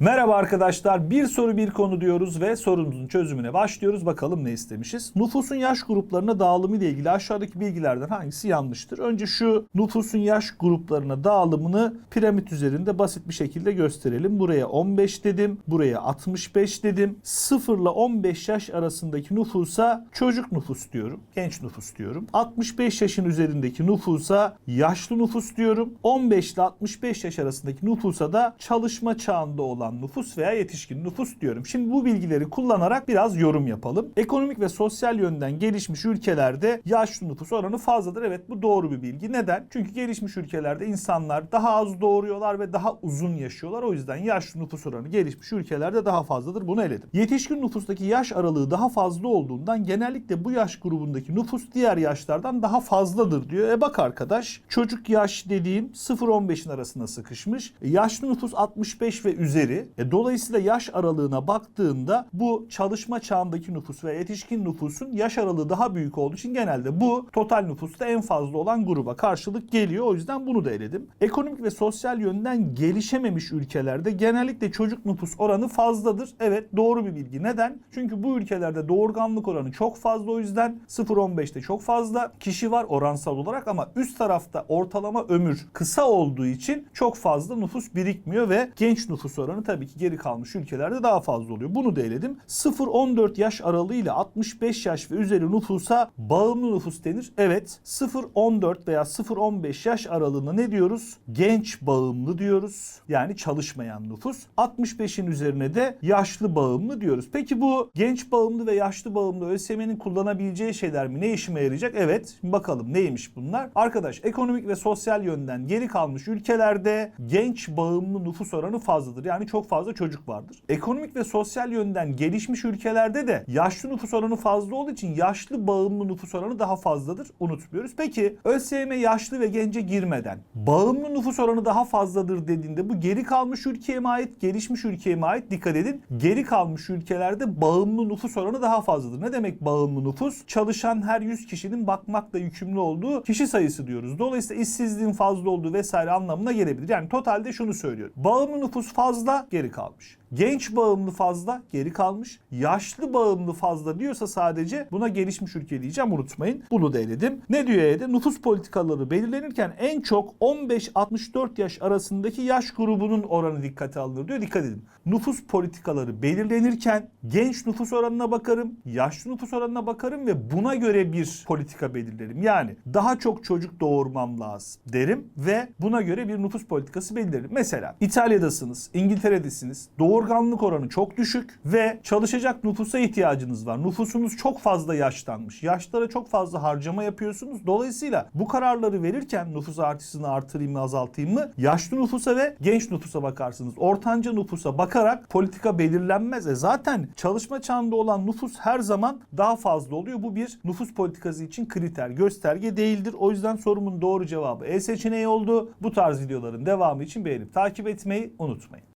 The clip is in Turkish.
Merhaba arkadaşlar. Bir soru bir konu diyoruz ve sorumuzun çözümüne başlıyoruz. Bakalım ne istemişiz? Nüfusun yaş gruplarına dağılımı ile ilgili aşağıdaki bilgilerden hangisi yanlıştır? Önce şu nüfusun yaş gruplarına dağılımını piramit üzerinde basit bir şekilde gösterelim. Buraya 15 dedim, buraya 65 dedim. 0 ile 15 yaş arasındaki nüfusa çocuk nüfus diyorum, genç nüfus diyorum. 65 yaşın üzerindeki nüfusa yaşlı nüfus diyorum. 15 ile 65 yaş arasındaki nüfusa da çalışma çağında olan nüfus veya yetişkin nüfus diyorum. Şimdi bu bilgileri kullanarak biraz yorum yapalım. Ekonomik ve sosyal yönden gelişmiş ülkelerde yaşlı nüfus oranı fazladır. Evet bu doğru bir bilgi. Neden? Çünkü gelişmiş ülkelerde insanlar daha az doğuruyorlar ve daha uzun yaşıyorlar. O yüzden yaşlı nüfus oranı gelişmiş ülkelerde daha fazladır. Bunu eledim. Yetişkin nüfustaki yaş aralığı daha fazla olduğundan genellikle bu yaş grubundaki nüfus diğer yaşlardan daha fazladır diyor. E bak arkadaş çocuk yaş dediğim 0-15'in arasında sıkışmış. E, yaşlı nüfus 65 ve üzeri. E, dolayısıyla yaş aralığına baktığında bu çalışma çağındaki nüfus ve yetişkin nüfusun yaş aralığı daha büyük olduğu için genelde bu total nüfusta en fazla olan gruba karşılık geliyor. O yüzden bunu da eledim. Ekonomik ve sosyal yönden gelişememiş ülkelerde genellikle çocuk nüfus oranı fazladır. Evet doğru bir bilgi. Neden? Çünkü bu ülkelerde doğurganlık oranı çok fazla o yüzden 0-15'te çok fazla kişi var oransal olarak ama üst tarafta ortalama ömür kısa olduğu için çok fazla nüfus birikmiyor ve genç nüfus oranı tabii ki geri kalmış ülkelerde daha fazla oluyor. Bunu da eledim. 0-14 yaş aralığıyla 65 yaş ve üzeri nüfusa bağımlı nüfus denir. Evet 0-14 veya 0-15 yaş aralığına ne diyoruz? Genç bağımlı diyoruz. Yani çalışmayan nüfus. 65'in üzerine de yaşlı bağımlı diyoruz. Peki bu genç bağımlı ve yaşlı bağımlı ÖSYM'nin kullanabileceği şeyler mi? Ne işime yarayacak? Evet. Bakalım neymiş bunlar? Arkadaş ekonomik ve sosyal yönden geri kalmış ülkelerde genç bağımlı nüfus oranı fazladır. Yani çok fazla çocuk vardır. Ekonomik ve sosyal yönden gelişmiş ülkelerde de yaşlı nüfus oranı fazla olduğu için yaşlı bağımlı nüfus oranı daha fazladır. Unutmuyoruz. Peki ÖSYM yaşlı ve gence girmeden bağımlı nüfus oranı daha fazladır dediğinde bu geri kalmış ülkeye mi ait, gelişmiş ülkeye mi ait? Dikkat edin. Geri kalmış ülkelerde bağımlı nüfus oranı daha fazladır. Ne demek bağımlı nüfus? Çalışan her 100 kişinin bakmakla yükümlü olduğu kişi sayısı diyoruz. Dolayısıyla işsizliğin fazla olduğu vesaire anlamına gelebilir. Yani totalde şunu söylüyorum. Bağımlı nüfus fazla geri kalmış. Genç bağımlı fazla geri kalmış. Yaşlı bağımlı fazla diyorsa sadece buna gelişmiş ülke diyeceğim unutmayın. Bunu da eledim. Ne diyor E'de? Nüfus politikaları belirlenirken en çok 15-64 yaş arasındaki yaş grubunun oranı dikkate alınır diyor. Dikkat edin. Nüfus politikaları belirlenirken genç nüfus oranına bakarım, yaşlı nüfus oranına bakarım ve buna göre bir politika belirlerim. Yani daha çok çocuk doğurmam lazım derim ve buna göre bir nüfus politikası belirlerim. Mesela İtalya'dasınız, İngiltere'desiniz. Doğurganlık oranı çok düşük ve çalışacak nüfusa ihtiyacınız var. Nüfusunuz çok fazla yaşlanmış. Yaşlara çok fazla harcama yapıyorsunuz. Dolayısıyla bu kararları verirken nüfus artışını artırayım mı azaltayım mı? Yaşlı nüfusa ve genç nüfusa bakarsınız. Ortanca nüfusa bakarak politika belirlenmez. E zaten çalışma çağında olan nüfus her zaman daha fazla oluyor. Bu bir nüfus politikası için kriter, gösterge değildir. O yüzden sorumun doğru cevabı E seçeneği oldu. Bu tarz videoların devamı için beğenip takip etmeyi unutmayın.